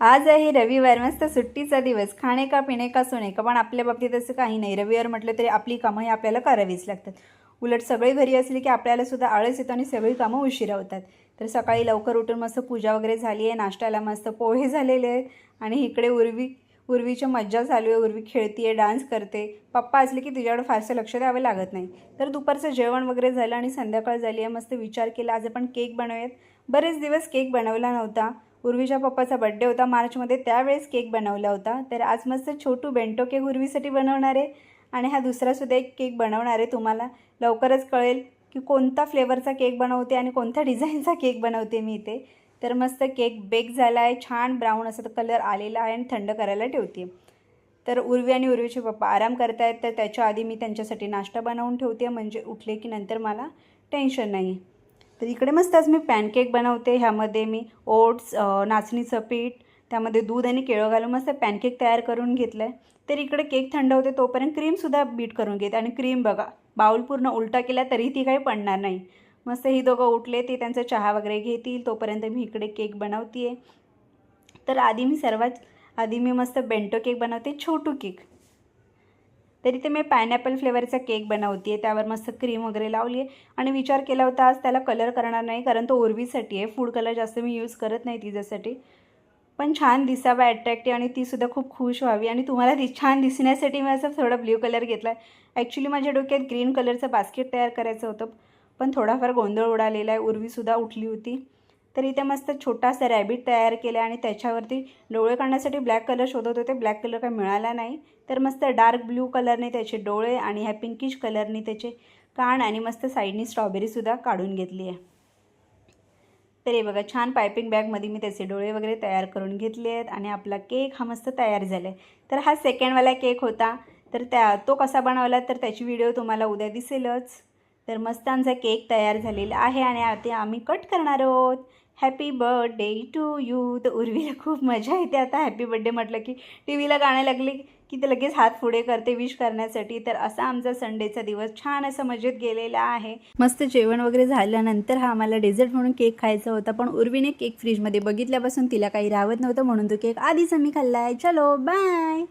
आज आहे रविवार मस्त सुट्टीचा दिवस खाणे का पिणे का सोने का पण आपल्या बाबतीत असं काही नाही. रविवार म्हटलं तरी आपली कामं ही आपल्याला करावीच लागतात. उलट सगळे घरी असली की आपल्याला सुद्धा आळस येतो आणि सगळी कामं उशिरा होतात. तर सकाळी लवकर उठून मस्त पूजा वगैरे झाली आहे नाश्त्याला मस्त पोहे झालेले आहेत आणि इकडे उर्वी उर्वीची मज्जा चालू आहे. उर्वी खेळतीये डान्स करते. पप्पा असले की तिच्याकडे फारसं लक्ष द्यावं लागत नाही. तर दुपारचं जेवण वगैरे झालं आणि संध्याकाळ झाली आहे. मस्त विचार केला आज आपण केक बनवूयात. बरेच दिवस केक बनवला नव्हता. उर्वीच्या पप्पाचा बड्डे होता मार्चमध्ये त्यावेळेस केक बनवला होता. तर आज मस्त छोटू बेंटो केक उर्वीसाठी बनवणार आहे आणि हा दुसरासुद्धा एक केक बनवणार आहे तुम्हाला. लवकरच कळेल की कोणता फ्लेवरचा केक बनवते आणि कोणत्या डिझाईनचा केक बनवते मी इथे. तर मस्त केक बेक झाला आहे छान ब्राऊन असा तो कलर आलेला आहे आणि थंड करायला ठेवते. तर उर्वी आणि उर्वीचे पप्पा आराम करतायत तर त्याच्या आधी मी त्यांच्यासाठी नाश्ता बनवून ठेवते म्हणजे उठले की नंतर मला टेन्शन नाही तर इकडे मस्त आज मी पॅनकेक बनवते. ह्यामध्ये मी ओट्स नाचणीचं पीठ त्यामध्ये दूध आणि केळं घालून मस्त पॅनकेक तयार करून घेतलं आहे तर इकडे केक थंड होते तोपर्यंत क्रीमसुद्धा बीट करून घेते आणि क्रीम बघा बाऊल पूर्ण उलटा केला तरी ती काही पडणार नाही. मस्त ही दोघं उठले ते त्यांचा चहा वगैरे घेतील तोपर्यंत मी इकडे केक बनवते आहे तर आधी मी सर्वात आधी मी मस्त बेंटो केक बनवते छोटू केक. तरी ते मी पायनॅपल फ्लेवरचा केक बनवते त्यावर मस्त क्रीम वगैरे लावली आहे आणि विचार केला होता आज त्याला कलर करणार नाही कारण तो उर्वीसाठी आहे. फूड कलर जास्त मी यूज करत नाही तिच्यासाठी. पण छान दिसावा ॲट्रॅक्टिव्ह आणि तीसुद्धा खूप खुश व्हावी. आणि तुम्हाला ती छान दिसण्यासाठी मी असं थोडा ब्ल्यू कलर घेतला आहे ॲक्च्युली माझ्या डोक्यात ग्रीन कलरचं बास्केट तयार करायचं होतं. पण थोडाफार गोंधळ उडालेला आहे. उर्वीसुद्धा उठली होती. तर इथे मस्त छोटासा रॅबिट तयार केला आणि त्याच्यावरती डोळे काढण्यासाठी ब्लॅक कलर शोधत होते. ब्लॅक कलर काही मिळाला नाही. तर मस्त डार्क ब्ल्यू कलरने त्याचे डोळे आणि ह्या पिंकिश कलरने त्याचे कान आणि मस्त साईडनी स्ट्रॉबेरीसुद्धा काढून घेतली आहे. तर हे बघा छान पायपिंग बॅगमध्ये मी त्याचे डोळे वगैरे तयार करून घेतले आहेत आणि आपला केक हा मस्त तयार झाला आहे तर हा सेकंडवाला केक होता. तर त्या तो कसा बनवला तर त्याची व्हिडिओ तुम्हाला उद्या दिसेलच. तर मस्त आमचा केक तयार झालेला आहे आणि आता आम्ही कट करणार आहोत. हॅपी बर्थडे टू यू तर उर्वीला खूप मजा येते. आता हॅपी बर्थडे म्हटलं की टी व्हीला गाणं लागले की ते लगेच हात पुढे करते विश करण्यासाठी. तर असा आमचा संडेचा दिवस छान असं मजेत गेलेला आहे. मस्त जेवण वगैरे झाल्यानंतर हा आम्हाला डेझर्ट म्हणून केक खायचा होता. पण उर्वीने केक फ्रीजमध्ये बघितल्यापासून तिला काही राहत नव्हतं म्हणून तो केक आधीच आम्ही खाल्ला आहे. चलो बाय